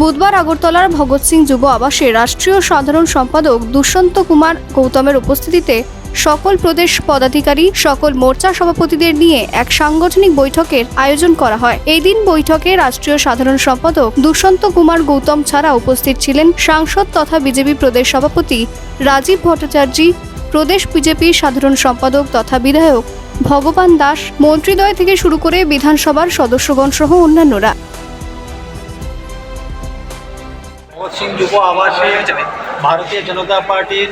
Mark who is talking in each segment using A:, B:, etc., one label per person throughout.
A: বুধবার আগরতলার ভগৎ সিং যুব আবাসে রাষ্ট্রীয় সাধারণ সম্পাদক দুষ্যন্ত কুমার গৌতমের উপস্থিতিতে সকল প্রদেশ পদাধিকারী, সকল মোর্চা সভাপতিদের নিয়ে এক সাংগঠনিক বৈঠকের আয়োজন করা হয়। এই দিন বৈঠকে রাষ্ট্রীয় সাধারণ সম্পাদক দুষ্যন্ত কুমার গৌতম ছাড়া উপস্থিত ছিলেন সাংসদ তথা বিজেপি প্রদেশ সভাপতি রাজীব ভট্টাচার্য, প্রদেশ বিজেপি সাধারণ সম্পাদক তথা বিধায়ক ভগবান দাস, মন্ত্রীদ্বয় থেকে শুরু করে বিধানসভার সদস্যগণ সহ অন্যান্যরা।
B: সিং যুব আবাসে ভারতীয় জনতা পার্টির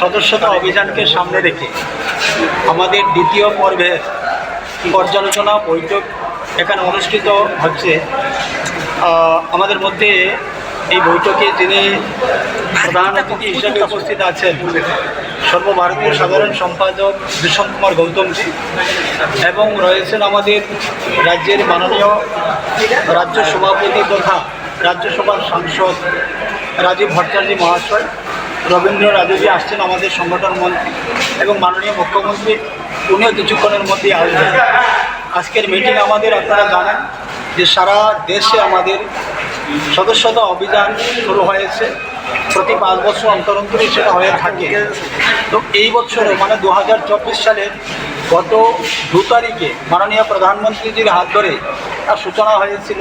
B: সদস্যতা অভিযানকে সামনে রেখে আমাদের দ্বিতীয় পর্বের পর্যালোচনা, বৈঠক এখানে অনুষ্ঠিত হচ্ছে। আমাদের মধ্যে এই বৈঠকে যিনি প্রধান অতিথি হিসেবে উপস্থিত আছেন, সর্বভারতীয় সাধারণ সম্পাদক দুষ্যন্ত কুমার গৌতমজি এবং রয়েছেন আমাদের রাজ্যের মাননীয় রাজ্য সভাপতি তথা রাজ্যসভার সাংসদ রাজীব ভট্টাচার্য মহাশয় রবীন্দ্র রাজুজি আসছেন আমাদের সংগঠন মন্ত্রী এবং মাননীয় মুখ্যমন্ত্রী, উনিও কিছুক্ষণের মধ্যেই আসবেন। আজকের মিটিং আমাদের আপনারা জানেন যে সারা দেশে আমাদের সদস্যতা অভিযান শুরু হয়েছে। প্রতি পাঁচ বছর অন্তর অন্তরই সেটা হয়ে থাকে। তো এই বছরও মানে দু হাজার চব্বিশ সালের গত দু তারিখে মাননীয় প্রধানমন্ত্রীজির হাত ধরে তার সূচনা হয়েছিল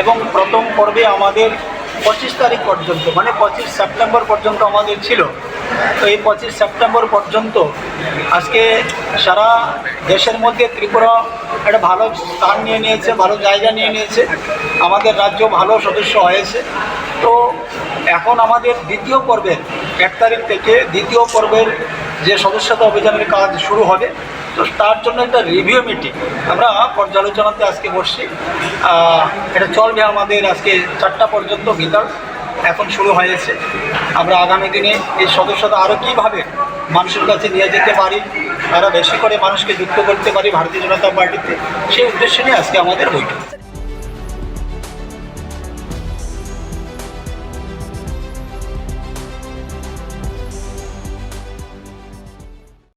B: এবং প্রথম পর্বে আমাদের পঁচিশ তারিখ পর্যন্ত মানে পঁচিশ সেপ্টেম্বর পর্যন্ত আমাদের ছিল। তো এই পঁচিশ সেপ্টেম্বর পর্যন্ত আজকে সারা দেশের মধ্যে ত্রিপুরা একটা ভালো স্থান নিয়ে নিয়েছে, ভালো জায়গা নিয়ে নিয়েছে। আমাদের রাজ্য ভালো সদস্য হয়েছে। তো এখন আমাদের দ্বিতীয় পর্বের, এক তারিখ থেকে দ্বিতীয় পর্বের যে সদস্যতা অভিযানের কাজ শুরু হবে তো তার জন্য একটা রিভিউ মিটিং আমরা পর্যালোচনাতে আজকে বসছি। এটা চলবে আমাদের আজকে চারটা পর্যন্ত ভিতর এখন শুরু হয়েছে। আমরা আগামী দিনে এই সদস্যতা আরও কীভাবে মানুষের কাছে নিয়ে যেতে পারি আরও বেশি করে মানুষকে যুক্ত করতে পারি ভারতীয় জনতা পার্টিতে, সেই উদ্দেশ্য নিয়ে আজকে আমাদের বৈঠক।